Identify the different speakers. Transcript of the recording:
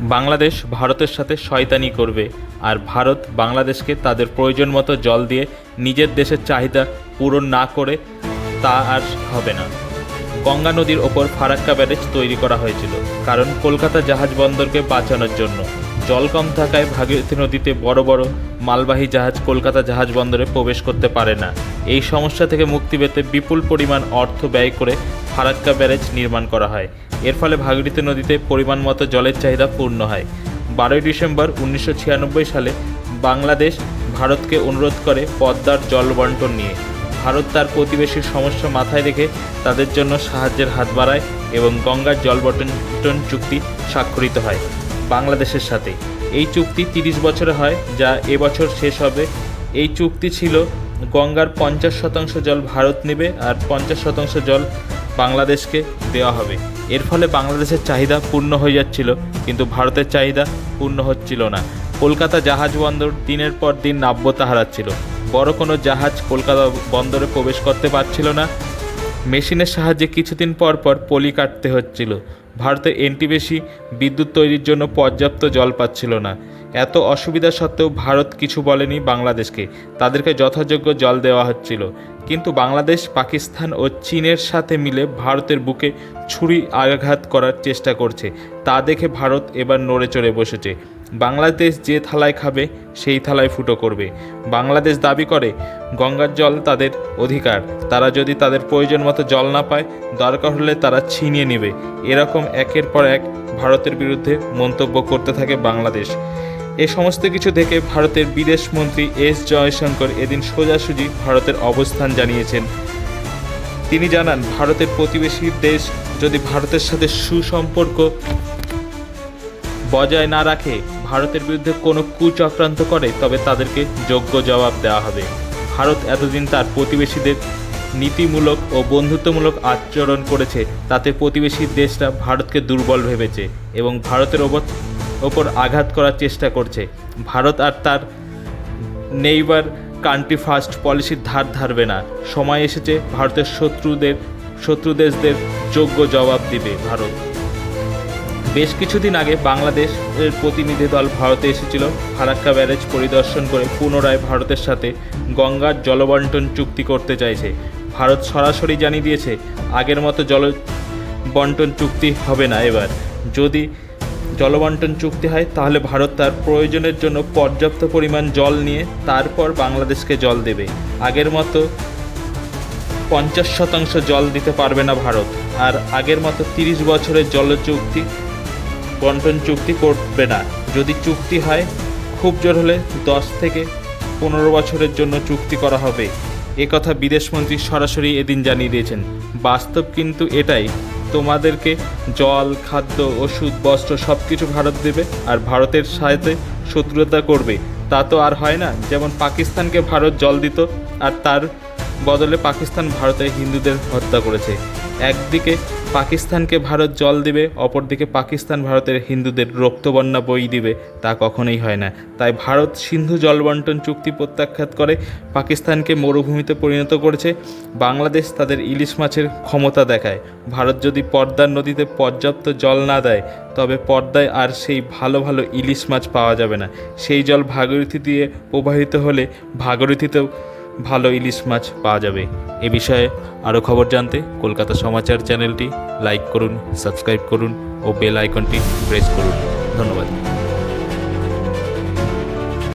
Speaker 1: বাংলাদেশ ভারতের সাথে শয়তানি করবে আর ভারত বাংলাদেশকে তাদের প্রয়োজন মতো জল দিয়ে নিজের দেশের চাহিদা পূরণ না করে তা আর হবে না। গঙ্গা নদীর ওপর ফারাক্কা ব্যারেজ তৈরি করা হয়েছিল, কারণ কলকাতা জাহাজ বন্দরকে বাঁচানোর জন্য। জল কম থাকায় ভাগীরথী নদীতে বড় বড় মালবাহী জাহাজ কলকাতা জাহাজ বন্দরে প্রবেশ করতে পারে না। এই সমস্যা থেকে মুক্তি পেতে বিপুল পরিমাণ অর্থ ব্যয় করে ফারাক্কা ব্যারেজ নির্মাণ করা হয়। এর ফলে ভাগীরথী নদীতে পরিমাণ মতো জলের চাহিদা পূর্ণ হয়। বারোই ডিসেম্বর উনিশশো ছিয়ানব্বই সালে বাংলাদেশ ভারতকে অনুরোধ করে পদ্মার জল বন্টন নিয়ে। ভারত তার প্রতিবেশীর সমস্যা মাথায় রেখে তাদের জন্য সাহায্যের হাত বাড়ায় এবং গঙ্গার জল বন্টন চুক্তি স্বাক্ষরিত হয় বাংলাদেশের সাথে। এই চুক্তি তিরিশ বছরে হয়, যা এবছর শেষ হবে। এই চুক্তি ছিল গঙ্গার পঞ্চাশ শতাংশ জল ভারত নেবে আর পঞ্চাশ শতাংশ জল বাংলাদেশকে দেওয়া হবে। এর ফলে বাংলাদেশের চাহিদা পূর্ণ হয়ে যাচ্ছিল, কিন্তু ভারতের চাহিদা পূর্ণ হচ্ছিল না। কলকাতা জাহাজ বন্দর দিনের পর দিন নাব্যতা হারাচ্ছিল। বড় কোনো জাহাজ কলকাতা বন্দরে প্রবেশ করতে পারছিল না। মেশিনের সাহায্যে কিছুদিন পর পর পলি কাটতে হচ্ছিল। ভারতে এনটিবেশি বিদ্যুৎ তৈরির জন্য পর্যাপ্ত জল পাচ্ছিল না। এত অসুবিধা সত্ত্বেও ভারত কিছু বলেনি বাংলাদেশকে। তাদেরকে যথাযোগ্য জল দেওয়া হচ্ছিল। কিন্তু বাংলাদেশ, পাকিস্তান ও চীনের সাথে মিলে ভারতের বুকে ছুরি আঘাত করার চেষ্টা করছে। তা দেখে ভারত এবার নড়ে চড়ে বসেছে। বাংলাদেশ যে থালায় খাবে, সেই থালায় ফুটো করবে। বাংলাদেশ দাবি করে, গঙ্গার জল তাদের অধিকার। তারা যদি তাদের প্রয়োজন মতো জল না পায়, দরকার হলে তারা ছিনিয়ে নেবে। এরকম একের পর এক ভারতের বিরুদ্ধে মন্তব্য করতে থাকে বাংলাদেশ। এ সমস্ত কিছু দেখে ভারতের বিদেশ মন্ত্রী এস জয়শঙ্কর এদিন সোজাসুজি ভারতের অবস্থান জানিয়েছেন। তিনি জানান, ভারতের প্রতিবেশী দেশ যদি ভারতের সাথে সুসম্পর্ক বজায় না রাখে, ভারতের বিরুদ্ধে কোনো কুচক্রান্ত করে, তবে তাদেরকে যোগ্য জবাব দেওয়া হবে। ভারত এতদিন তার প্রতিবেশীদের নীতিমূলক ও বন্ধুত্বমূলক আচরণ করেছে, তাতে প্রতিবেশী দেশটা ভারতকে দুর্বল ভেবেছে এবং ভারতের ওপর ওপর আঘাত করার চেষ্টা করছে। ভারত আর তার নেইবার কান্ট্রি ফার্স্ট পলিসির ধার ধারবে না। সময় এসেছে ভারতের শত্রুদের শত্রু দেশদের যোগ্য জবাব দিবে ভারত। বেশ কিছুদিন আগে বাংলাদেশের প্রতিনিধি দল ভারতে এসেছিল। ফারাক্কা ব্যারেজ পরিদর্শন করে পুনরায় ভারতের সাথে গঙ্গার জলবন্টন চুক্তি করতে চাইছে। ভারত সরাসরি জানিয়ে দিয়েছে, আগের মতো জল বন্টন চুক্তি হবে না এবার। যদি জলবন্টন চুক্তি হয়, তাহলে ভারত তার প্রয়োজনের জন্য পর্যাপ্ত পরিমাণ জল নিয়ে তারপর বাংলাদেশকে জল দেবে। আগের মতো পঞ্চাশ শতাংশ জল দিতে পারবে না ভারত, আর আগের মতো তিরিশ বছরের জল চুক্তি, বন্টন চুক্তি করবে না। যদি চুক্তি হয়, খুব জোর হলে দশ থেকে পনেরো বছরের জন্য চুক্তি করা হবে। এ কথা বিদেশমন্ত্রী সরাসরি এদিন জানিয়ে দিয়েছেন। বাস্তব কিন্তু এটাই তোমাদেরকে জল, খাদ্য, ওষুধ, বস্ত্র সব কিছু ভারত দেবে আর ভারতের সাথে শত্রুতা করবে। তা তো আর হয় না। যেমন পাকিস্তানকে ভারত জল দিত, আর তার বদলে পাকিস্তান ভারতে হিন্দুদের হত্যা করেছে। একদিকে পাকিস্তানকে ভারত জল দিবে, অপরদিকে পাকিস্তান ভারতের হিন্দুদের রক্তবন্যা বই দিবে, তা কখনোই হয় না। তাই ভারত সিন্ধু জল বন্টন চুক্তি প্রত্যাখ্যাত করে পাকিস্তানকে মরুভূমিতে পরিণত করেছে। বাংলাদেশ তাদের ইলিশ মাছের ক্ষমতা দেখায়। ভারত যদি পদ্মার নদীতে পর্যাপ্ত জল না দেয়, তবে পর্দায় আর সেই ভালো ভালো ইলিশ মাছ পাওয়া যাবে না। সেই জল ভাগীরথী দিয়ে প্রবাহিত হলে ভাগীরথীতেও ভালো ইলিশ মাছ পাওয়া যাবে। এ বিষয়ে আরও খবর জানতে কলকাতা সমাচার চ্যানেলটি লাইক করুন, সাবস্ক্রাইব করুন ও বেল আইকনটি প্রেস করুন। ধন্যবাদ।